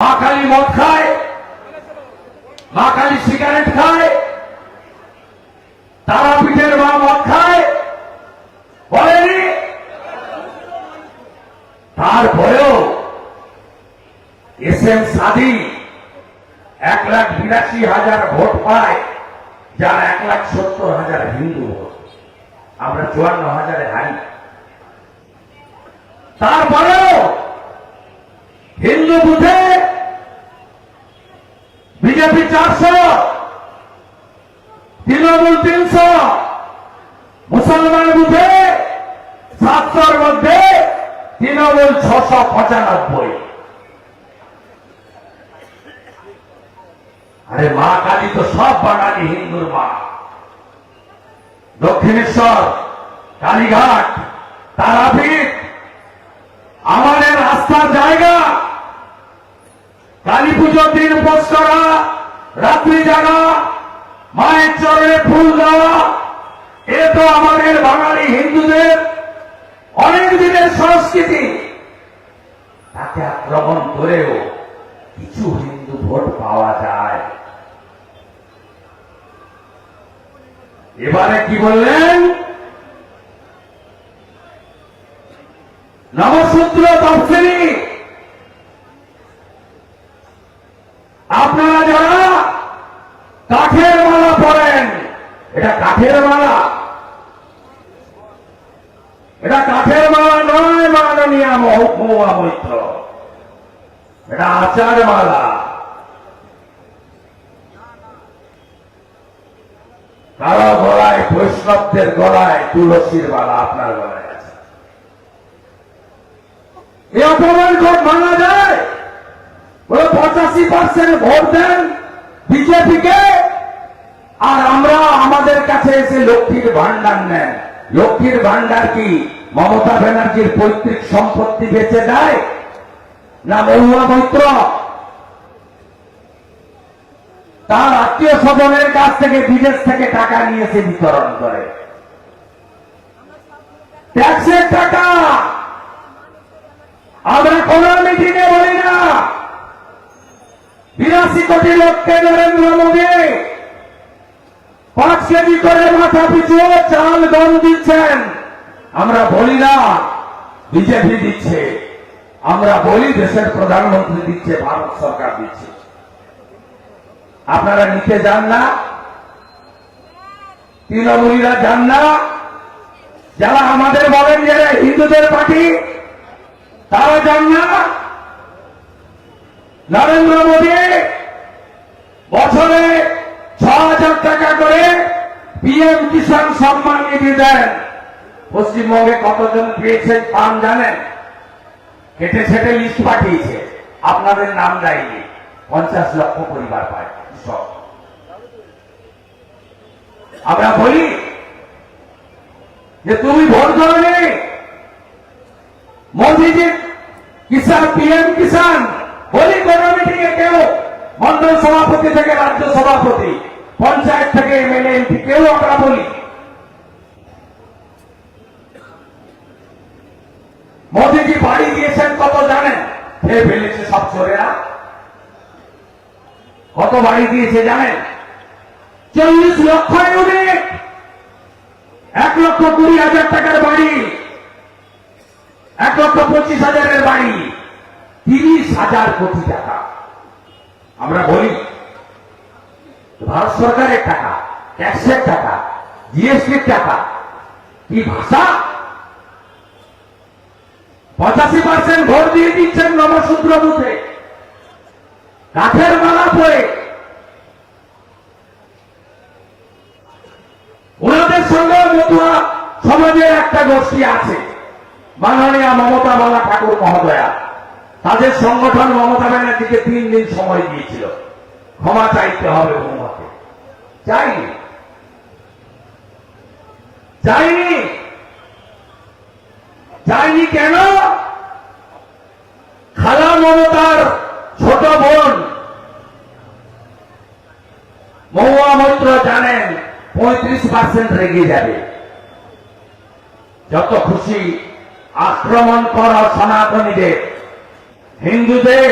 মা কালী মদ খায় মা কালী সিগারেট খায়, তারাপীঠের মা মদ খায়, বলেনি? তারপরেও এস এম সাদি এক লাখ বিরাশি হাজার ভোট পায়, যার এক লাখ সত্তর হাজার হিন্দু আমরা চুয়ান্ন হাজারে হারি। তারপরেও হিন্দু বুথে বিজেপি চারশো, তৃণমূল তিনশো মুসলমান বুথে সাতশোর মধ্যে তৃণমূল ছশো পঁচানব্বই। আরে মা কালী তো সব বাঙালি, হিন্দুর মা। দক্ষিণেশ্বর, কালীঘাট, তারাপীঠ, আমাদের রাস্তার জায়গা, কালী পুজোর দিন উপোস রাত্রি জাগা, মায়ের চরণে ফুল দেওয়া, এ তো আমাদের বাঙালি হিন্দুদের অনেক দিনের সংস্কৃতি। তাকে আক্রমণ করেও কিছু হিন্দু ভোট পাওয়া যায়। এবারে কি বললেন? নবসূত্র তফসিলি আপনারা যারা কাঠের মালা পরেন। এটা কাঠের মালা। এটা কাঠের মালা নয় মাননীয় মহকুমা মৈত্র এটা আচার মালা। কারও গলায় বৈষ্ণবদের গলায় তুলসীর মালা আপনার গলায় আছে। এই অপমান খুব মানা যায় পঁচাশি পার্সেন্ট ভোট দেন বিজেপিকে। কাছে এসে লক্ষ্মীর ভান্ডার নেন লক্ষ্মীর ভান্ডার কি? মমতা ব্যানার্জির পৈতৃক সম্পত্তি বেচে দেয় না মহুয়া মৈত্র? তার আত্মীয় স্বজনের কাছ থেকে, বিদেশ থেকে টাকা নিয়ে এসে বিতরণ করে। ট্যাক্সের টাকা! আমরা কোন মিটিংয়ে বলি না। বিরাশি কোটি লোককে নরেন্দ্র মোদী কেজি করে মাথা পিছু চাল গম দিচ্ছেন। আমরা বলি না, বিজেপি দিচ্ছে। আমরা বলি দেশের প্রধানমন্ত্রী দিচ্ছে, ভারত সরকার দিচ্ছে। আপনারা নিতে যান না। তৃণমূলীরা যান না। যারা আমাদের বলেন যে হিন্দুদের পার্টি, তারা যান না। নরেন্দ্র মোদী বছরে ছ টাকা করে পিএম কিষাণ সম্মান নিধি দেন। পশ্চিমবঙ্গে কতজন পেয়েছেন পান জানেন? কেটে ছেটে লিস্ট পাঠিয়েছে। আপনাদের নাম দেয়নি পঞ্চাশ লক্ষ পরিবার পায় সব। আমরা বলি যে তুমি ভোট করনি মোদিজি, কিষাণ পিএম কিষাণ, বলি কোন মিটিংয়ে কেউ? মন্ডল সভাপতি থেকে রাজ্য সভাপতি। পঞ্চায়েত থেকে এমএলএ, এমপি, কেউ আমরা বলি। মোদিজি বাড়ি দিয়েছেন কত জানেন? খেয়ে ফেলেছে সব চোরেরা। কত বাড়ি দিয়েছে জানেন? চল্লিশ লক্ষ ইউনিট। এক লক্ষ কুড়ি হাজার টাকার বাড়ি। এক লক্ষ পঁচিশ হাজারের বাড়ি। তিরিশ হাজার কোটি টাকা। আমরা বলি ভারত সরকারের টাকা, ট্যাক্সের টাকা, জিএসটির টাকা, কি ভাষা? পঁচাশি পার্সেন্ট ভোট দিয়ে দিচ্ছেন নবসূত্র বুথে। কাঠের মালা পরে। ওনাদের সঙ্গে মতুয়া সমাজের একটা গোষ্ঠী আছে, মাননীয় মমতা বালা ঠাকুর মহোদয়া। তাদের সংগঠন মমতা ব্যানার্জিকে তিন দিন সময় দিয়েছিল। ক্ষমা চাইতে হবে মমতাকে চাইনি চাইনি চাইনি কেন? খালা মমতার ছোট বোন মহুয়া মৈত্র জানেন, পঁয়ত্রিশ পার্সেন্ট রেগে যাবে। যত খুশি আক্রমণ কর সনাতনীদের, হিন্দুদের,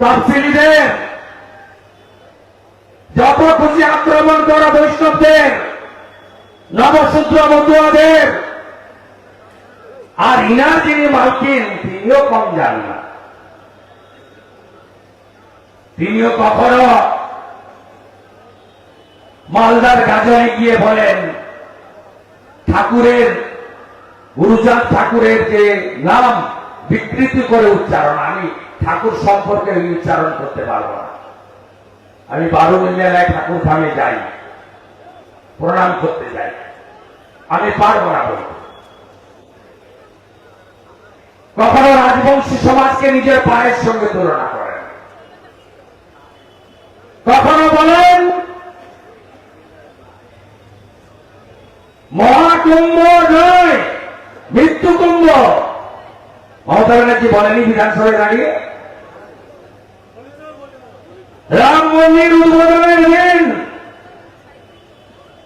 তফসিলিদের যত খুশি আক্রমণ করা বৈষ্ণবদের নবসূত্র বন্ধুয়াদের, আর ইনার যিনি মালকিন, তিনিও কম যান না। তিনিও কখনো মালদার গাজনে গিয়ে বলেন, ঠাকুরের গুরুচাঁদ ঠাকুরের যে নাম বিকৃতি করে উচ্চারণ, আমি ঠাকুর সম্পর্কে উচ্চারণ করতে পারব না। আমি বারো মেলায় ঠাকুর ধামে যাই। প্রণাম করতে যাই। আমি পারব না বলতে। কখনো রাজবংশী সমাজকে নিজের পায়ের সঙ্গে তুলনা করেন। কখনো বলেন, মহাকুম্ভ নয় মৃত্যু কুম্ভ মমতা ব্যানার্জি বলেনি বিধানসভায় দাঁড়িয়ে? রাম মন্দির উদ্বোধনের দিন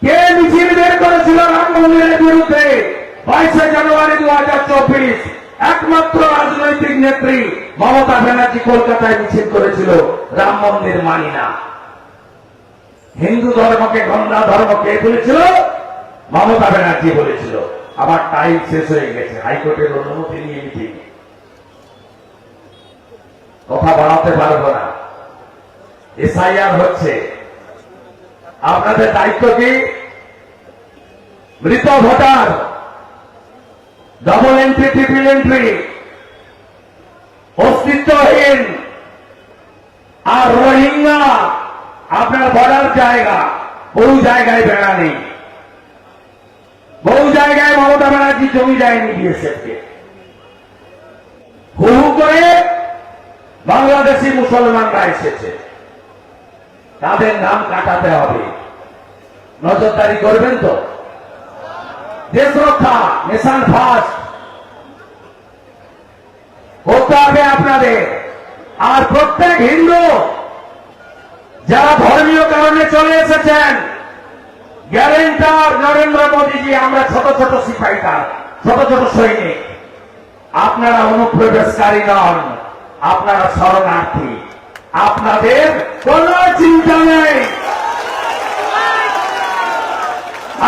কে মিছিল বের করেছিল রাম মন্দিরের বিরুদ্ধে? বাইশে জানুয়ারি দু হাজার চব্বিশ। একমাত্র রাজনৈতিক নেত্রী মমতা ব্যানার্জি কলকাতায় মিছিল করেছিল, রাম মন্দির মানি না। হিন্দু ধর্মকে, গঙ্গা ধর্ম কে বলেছিল? মমতা ব্যানার্জি বলেছিল। আবার টাইম শেষ হয়ে গেছে, হাইকোর্টের অনুমতি নিয়ে মিটিং। কথা বাড়াতে পারব না। এসআইআর হচ্ছে। আপনাদের দায়িত্ব কি? মৃত voter double entry triple entry অস্তিত্বহীন আর রোহিঙ্গা, আপনার বলার জায়গা, বহু জায়গায় বেড়া নেই বহু জায়গায় মমতা ব্যানার্জি জমি যায়নি বিএসএফকে। হু হু করে বাংলাদেশি মুসলমানরা এসেছে। তাদের নাম কাটাতে হবে। নজরদারি করবেন তো? দেশ রক্ষা মিশন ফার্স্ট করতে হবে আপনাদের। আর প্রত্যেক হিন্দু, যারা ধর্মীয় কারণে চলে এসেছেন, গ্যারেন্টার নরেন্দ্র মোদীজি, আমরা ছোট ছোট সিপাহীটা ছোট ছোট সৈনিক। আপনারা অনুপ্রবেশকারী নন, আপনারা শরণার্থী। আপনাদের কোন চিন্তা নেই।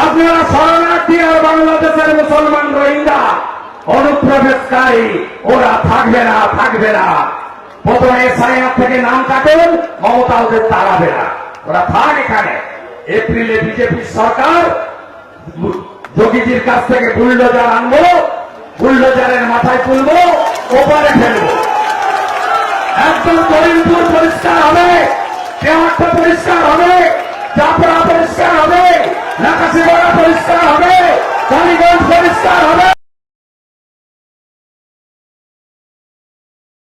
আপনারা শরণার্থী আর বাংলাদেশের মুসলমান রোহিঙ্গা, অনুপ্রবেশকারী, ওরা থাকবে না থাকবে না। প্রথমে এসআইআর থেকে নাম কাটুন মমতা ওদের তাড়াবে না ওরা থাক এখানে। এপ্রিলে বিজেপি সরকার, যোগীজির কাছ থেকে বুলডোজার আনব, বুলডোজারের মাথায় তুলবো, ওপারে ফেলব। একদম করিমপুর পরিষ্কার হবে। দেওয়ারটা পরিষ্কার হবে? চাপড়া পরিষ্কার হবে। নাকাশিপাড়া পরিষ্কার হবে। কালীগঞ্জ পরিষ্কার হবে।